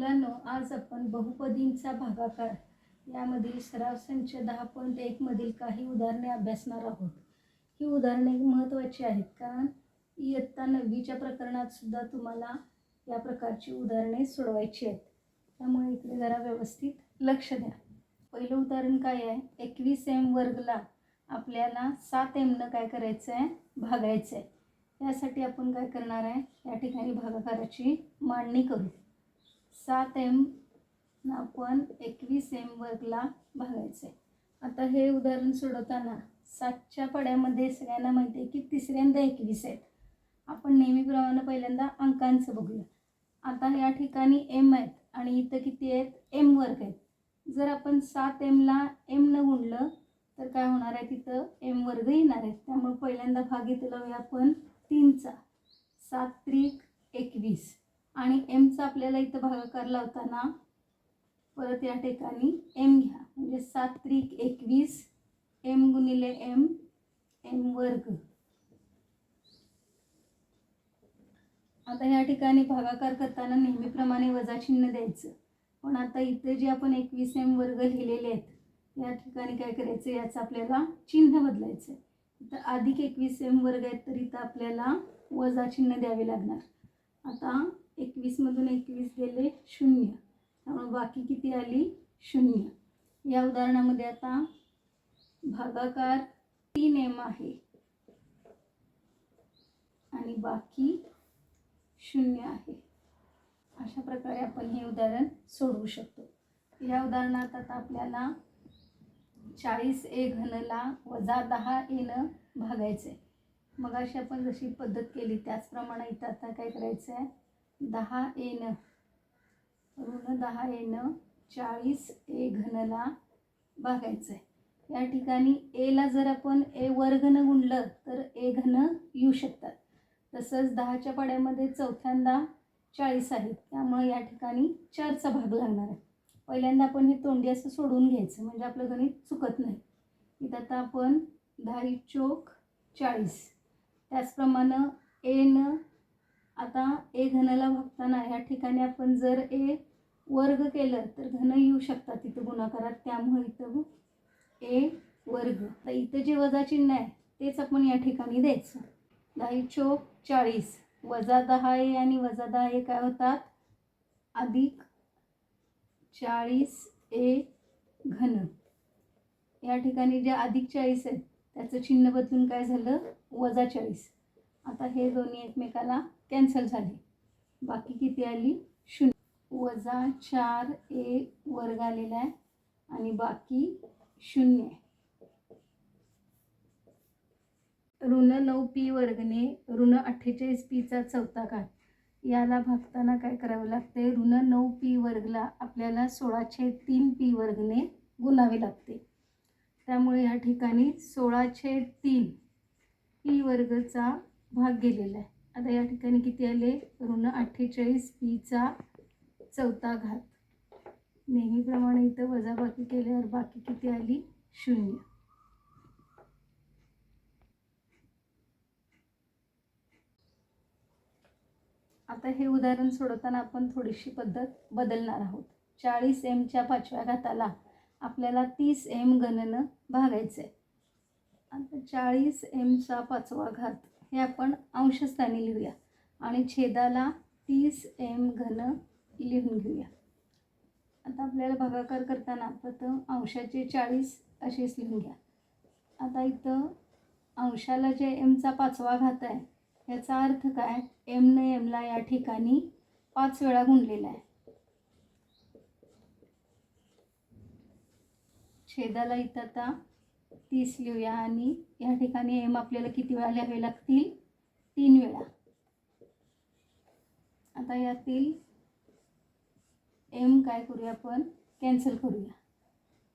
मुलांनो आज आपण बहुपदींचा भागाकार. यामधील सराव संच दहा पॉईंट एकमधील काही उदाहरणे अभ्यासणार आहोत. ही उदाहरणे महत्त्वाची आहेत कारण इयत्ता नववीच्या प्रकरणात सुद्धा तुम्हाला या प्रकारची उदाहरणे सोडवायची आहेत. त्यामुळे इकडे जरा व्यवस्थित लक्ष द्या. पहिलं उदाहरण काय आहे? एकवीस एम वर्गला आपल्याला सात एमनं काय करायचं आहे? भागायचं आहे. त्यासाठी आपण काय करणार आहे? या ठिकाणी भागाकाराची मांडणी करू. सात एम आपण एकवीस एम वर्गला भागायचं आहे आता हे उदाहरण सोडवताना सातच्या पड्यामध्ये सगळ्यांना माहिती आहे की तिसऱ्यांदा एकवीस आहेत. आपण नेहमीप्रमाणे पहिल्यांदा अंकांचं बघूया. आता या ठिकाणी एम आहेत आणि इथं किती आहेत? एम वर्ग आहेत. जर आपण सात एमला एम न गुणलं तर काय होणार आहे तिथं? एम वर्ग येणार आहेत त्यामुळे पहिल्यांदा भाग लावूया आपण तीनचा. सात त्रिक एकवीस. आणि एमचा आपल्याला इथं भागाकार लावताना परत या ठिकाणी एम घ्या. म्हणजे सात त्रिक एकवीस एम गुणिले एम एम वर्ग. आता या ठिकाणी भागाकार करताना नेहमीप्रमाणे वजा चिन्ह द्यायचं. पण आता इथे जे आपण एकवीस एम वर्ग लिहिलेले आहेत या ठिकाणी काय करायचं? याचं आपल्याला चिन्ह बदलायचं आहे तर अधिक एकवीस एम वर्ग आहेत तर इथं आपल्याला वजा चिन्ह द्यावे लागणार. आता एकवीसमधून एकवीस गेले शून्य. त्यामुळे बाकी किती आली? शून्य. या उदाहरणामध्ये आता भागाकार तीन एम आहे. आणि बाकी शून्य आहे. अशा प्रकारे आपण हे उदाहरण सोडवू शकतो. या उदाहरणात आता आपल्याला चाळीस ए घनला वजा दहा एनं भागायचं आहे मग अशी आपण जशी पद्धत केली त्याचप्रमाणे इथं आता काय करायचं आहे दहा एन. ऋण दहा एन चाळीस ए घनला भागायचं आहे या ठिकाणी एला जर आपण ए वर्गनं गुणलं तर ए घन येऊ शकतात. तसंच दहाच्या पाड्यामध्ये चौथ्यांदा चाळीस आहेत. त्यामुळे या ठिकाणी चारचा भाग लागणार आहे. पहिल्यांदा आपण हे तोंडी असं सोडून घ्यायचं म्हणजे आपलं गणित चुकत नाही. इथं आता आपण दहा चोक चाळीस. त्याचप्रमाणे एन आता ए घनला भागताना ह्या ठिकाणी आपण जर ए वर्ग केलं तर घन येऊ शकतात इथं गुणाकारात. त्यामुळे इथं ए वर्ग. तर इथं जे वजा चिन्ह आहे तेच आपण या ठिकाणी द्यायचं. दहा चोक चाळीस. वजा दहा ए आणि वजा दहा ए काय होतात? अधिक चाळीस ए घन. या ठिकाणी जे अधिक चाळीस आहेत त्याचं चिन्ह बदलून काय झालं? वजा चाळीस. आता हे दोन्ही एकमेकाला कॅन्सल झाली. बाकी किती आली? शून्य. वजा चार ए वर्ग आलेला आहे आणि बाकी शून्य आहे. ऋण नऊ पी वर्गने ऋण अठ्ठेचाळीस पीचा चौथा घात याला भागताना काय करावं लागते ऋण नऊ पी वर्गला आपल्याला सोळाशे तीन पी वर्गने गुणावे लागते. त्यामुळे या ठिकाणी सोळाशे तीन पी वर्गचा भाग गेलेला आहे. आता या ठिकाणी किती आले? ऋण अठ्ठेचाळीस पीचा चौथा घात. नेहमीप्रमाणे इथं वजाबाकी केल्यावर बाकी किती आली? शून्य. आता हे उदाहरण सोडवताना आपण थोडीशी पद्धत बदलणार आहोत. चाळीस एमच्या पाचव्या घाताला आपल्याला तीस एम गणनं भागायचं आहे आता चाळीस एमचा पाचवा घात हे आपण अंशस्थानी लिहूया. आणि छेदाला तीस एम घन लिहून घेऊया. आता आपल्याला भागाकार करताना प्रथम अंशाचे चाळीस असेच लिहून घ्या. आता इथं अंशाला जे एमचा पाचवा घात आहे याचा अर्थ काय? एमनं एमला या ठिकाणी पाच वेळा गुणलेला आहे. छेदाला इथं आता तीस लिहूया आणि या ठिकाणी एम आपल्याला किती वेळा लिहावे लागतील? तीन वेळा. आता यातील एम काय करूया आपण? कॅन्सल करूया.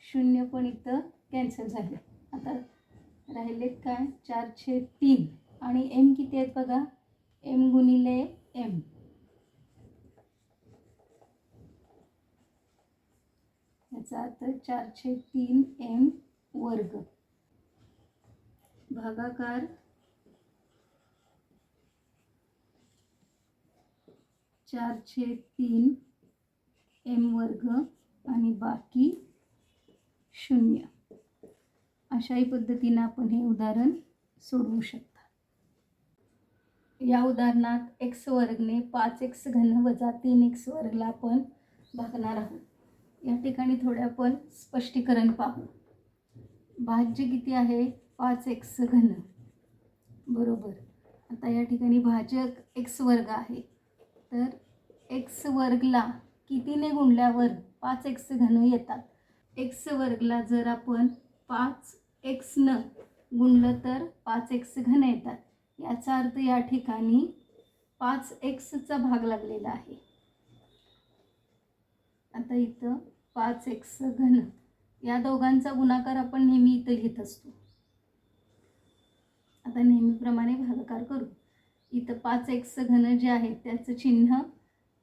शून्य पण इथं कॅन्सल झाले. आता राहिलेत काय? चारशे तीन. आणि एम किती आहेत बघा? एम गुणिले एम. याचा अर्थ चारशे तीन एम वर्ग. भागाकार. चारशे तीन. एम वर्ग आणि बाकी शून्य. अशाही पद्धतीनं आपण हे उदाहरण सोडवू शकता. या उदाहरणात एक्स वर्गने पाच एक्स घन वजा तीन एक्स वर्गला आपण भागणार आहोत. या ठिकाणी थोडे आपण स्पष्टीकरण पाहू. भाज्य किती आहे? पाच एक्स घन. बरोबर. आता या ठिकाणी भाजक एक्स वर्ग आहे. तर एक्स वर्गला कितीने गुणल्यावर पाच एक्स घन येतात? एक्स वर्गला जर आपण पाच एक्सनं गुणलं तर पाच एक्स घन येतात. याचा अर्थ या ठिकाणी पाच एक्सचा भाग लागलेला आहे. आता इथं पाच एक्स घन. या दोघांचा गुणाकार आपण नेहमी इथं घेत असतो. आता नेहमीप्रमाणे भागाकार करू. इथं पाच एक्स घन जे आहे त्याचं चिन्ह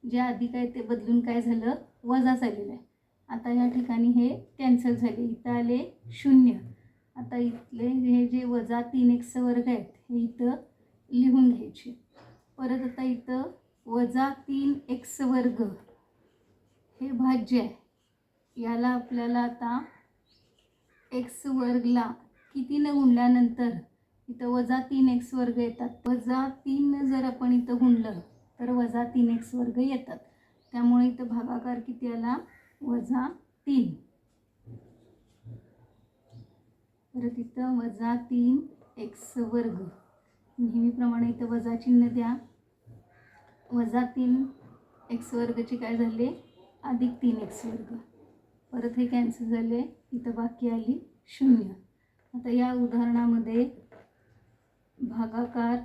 जे आधी काय ते बदलून काय झालं? वजा झालेलं आहे. आता या ठिकाणी हे कॅन्सल झाले. इथं आले शून्य. आता इथले हे जे वजा तीन एक्स वर्ग आहेत हे इथं लिहून घ्यायचे. परत आता इथं वजा तीन एक्स वर्ग हे भाज्य आहे. याला आपल्याला आता एक्स वर्गला कितीनं गुणल्यानंतर इथं वजा तीन एक्स वर्ग येतात. वजा तीन जर आपण इथं गुणलं तर वजा तीन एक्स वर्ग येतात. त्यामुळे इथं भागाकार किती आला? वजा तीन. परत इथं वजा तीन एक्स वर्ग. नेहमीप्रमाणे इथं वजा चिन्ह द्या. वजा तीन एक्स वर्गचे काय झाले? अधिक तीन एक्स वर्ग. परत हे कॅन्सल झाले. इथं बाकी आली शून्य. आता या उदाहरणामध्ये भागाकार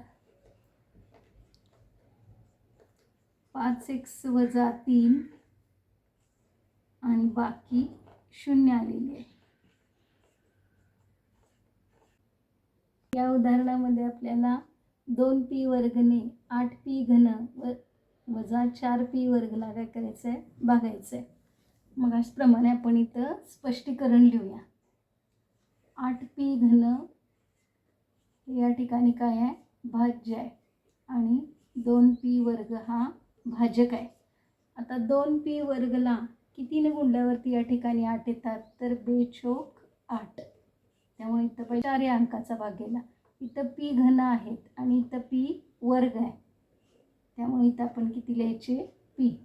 पाच एक्स वजा तीन आणि बाकी शून्य आलेली आहे. या उदाहरणामध्ये आपल्याला दोन पी वर्गने आठ पी घन व वजा चार पी वर्गला काय करायचं आहे बघायचं आहे मग अशाप्रमाणे आपण इथं स्पष्टीकरण लिहूया. आठ पी घन या ठिकाणी काय आहे? भाज्य आहे. आणि दोन पी वर्ग हा भाजक आहे. आता दोन पी वर्गला कितीने गुंडल्यावरती या ठिकाणी आठ येतात? तर बेचोक आठ. त्यामुळे इथं पण चार या अंकाचा भाग गेला. इथं पी घन आहेत आणि इथं पी वर्ग आहे. त्यामुळे इथं आपण किती लिहायचे? पी.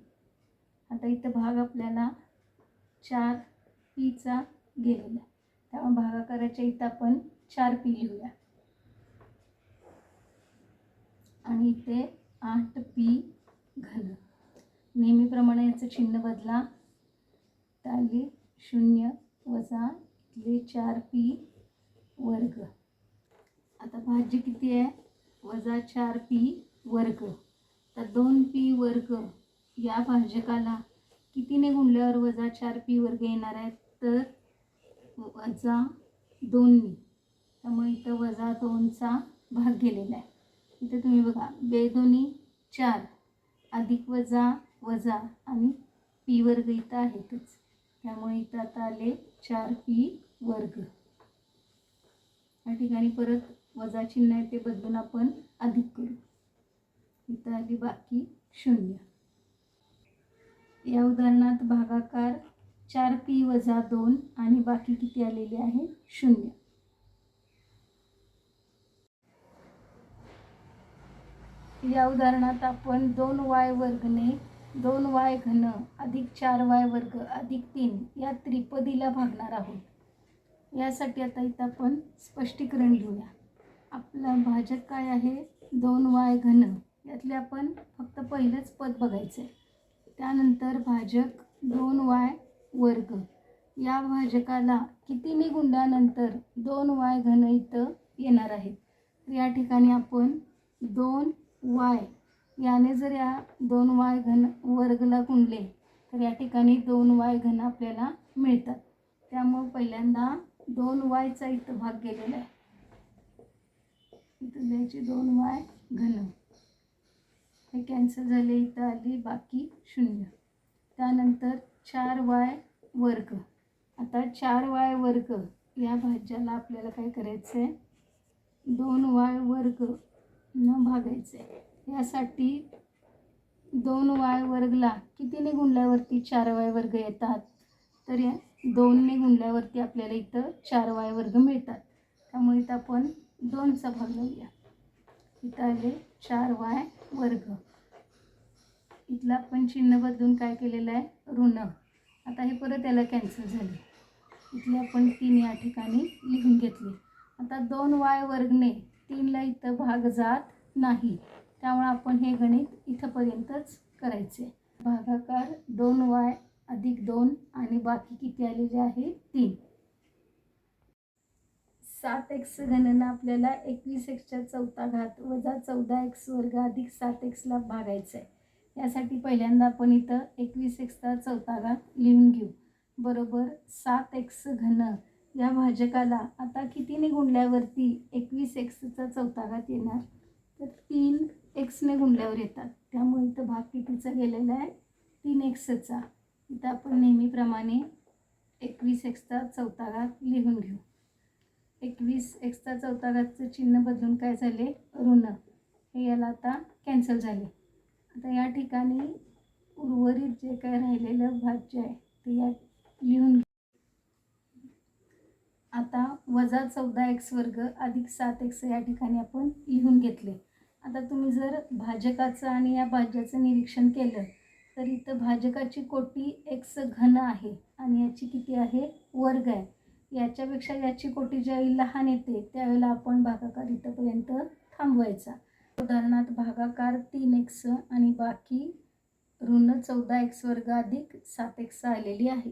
आता इथं भाग आपल्याला चार पीचा गेलेला आहे. त्यामुळे भागाकाराच्या इथं आपण चार पी लिहूया. आणि इथे आठ पी घाल नेहमीप्रमाणे याचं चिन्ह बदला. आले शून्य वजा इथले चार पी वर्ग. आता भाज्य किती आहे? वजा चार पी वर्ग. तर दोन पी वर्ग या भाजकाला कितीने गुणल्यावर वजा चार पी वर्ग येणार आहेत? तर वजा दोननी त्यामुळे इथं वजा दोनचा भाग गेलेला आहे. इथं तुम्ही बघा बेदोनी चार अधिक वजा वजा आणि पी वर्ग इथं आहेतच. त्यामुळे इथं आता आले चार पी वर्ग. या ठिकाणी परत वजा चिन्ह आहे ते बदलून आपण अधिक करू. इथं आली बाकी शून्य. या उदाहरणात भागाकार चार पी वजा दोन आणि बाकी किती आलेले आहे? शून्य. या उदाहरणात आपण दोन वाय वर्गने दोन वाय घन अधिक चार वाय वर्ग अधिक तीन या त्रिपदीला भागणार आहोत. यासाठी आता इथं आपण स्पष्टीकरण लिहूया. आपला भाजक काय आहे? दोन वाय घन. यातले आपण फक्त पहिलंच पद बघायचं आहे त्यानंतर भाजक दोन वाय वर्ग. या भाजकाला किती निगुंडानंतर दोन वाय घन इथं येणार आहेत? तर या ठिकाणी आपण दोन वाय. याने जर या दोन वाय घन वर्गला गुणले तर या ठिकाणी दोन वाय घन आपल्याला मिळतात. त्यामुळं पहिल्यांदा दोन वायचा इथं भाग गेलेला आहे. इथं द्यायची दोन वाय घन. हे कॅन्सल झाले इथं आली बाकी शून्य. त्यानंतर चार वाय वर्ग. आता चार वाय वर्ग या भाज्याला आपल्याला काय करायचं आहे दोन वाय वर्ग न भागायचं. आहे यासाठी दोन वाय वर्गला कितीने गुणल्यावरती चार वाय वर्ग येतात? तर या दोनने गुणल्यावरती आपल्याला इथं चार वाय वर्ग मिळतात. त्यामुळे इथं आपण दोनचा भाग लावूया. इथं आले चार वाय वर्ग. इथलं आपण चिन्ह बदलून काय केलेलं आहे? ऋण. आता हे परत याला कॅन्सल झाले. इथले आपण तीन या ठिकाणी लिहून घेतले. आता दोन वाय वर्गने तीनला इथं भाग जात नाही. त्यामुळे आपण हे गणित इथंपर्यंतच करायचे. भागाकार दोन वाय अधिक दोन आणि बाकी किती आलेले आहे? तीन. सात एक्स गणना आपल्याला एकवीस एक्सच्या चौथा घात वजा चौदा एक्स वर्ग अधिक सात एक्सला भागायचं आहे यासाठी पहिल्यांदा आपण इथं एकवीस एक्सचा चौथा घात लिहून घेऊ. बरोबर सात एक्स घन या भाजकाला आता कितीने गुंडल्यावरती एकवीस एक्सचा चौथा घात येणार? तर तीन एक्सने गुंडल्यावर येतात. त्यामुळे इथं भाग कितीचा गेलेला आहे? तीन एक्सचा. इथं आपण नेहमीप्रमाणे एकवीस एक्सचा चौथा घात लिहून घेऊ. एकवीस एक्सचा चौथा घातचं चिन्ह बदलून काय झाले? ऋण. हे याला आता कॅन्सल झाले. आता या ठिकाणी उर्वरित जे काय राहिलेलं भाज्य आहे ते या लिहून घेऊ आता वजा चौदा एक्स वर्ग अधिक सात एक्स या ठिकाणी आपण लिहून घेतले. आता तुम्ही जर भाजकाचं आणि या भाज्याचं निरीक्षण केलं तर इथं भाजकाची कोटी एक्स घन आहे आणि याची किती आहे? वर्ग आहे. याच्यापेक्षा याची कोटी ज्यावेळी लहान येते त्यावेळेला आपण भागाकार इथंपर्यंत थांबवायचा. उदाहरणार्थ भागाकार तीन एक्स आणि बाकी ऋण चौदा एक्स वर्ग अधिक सात एक्स आलेली आहे.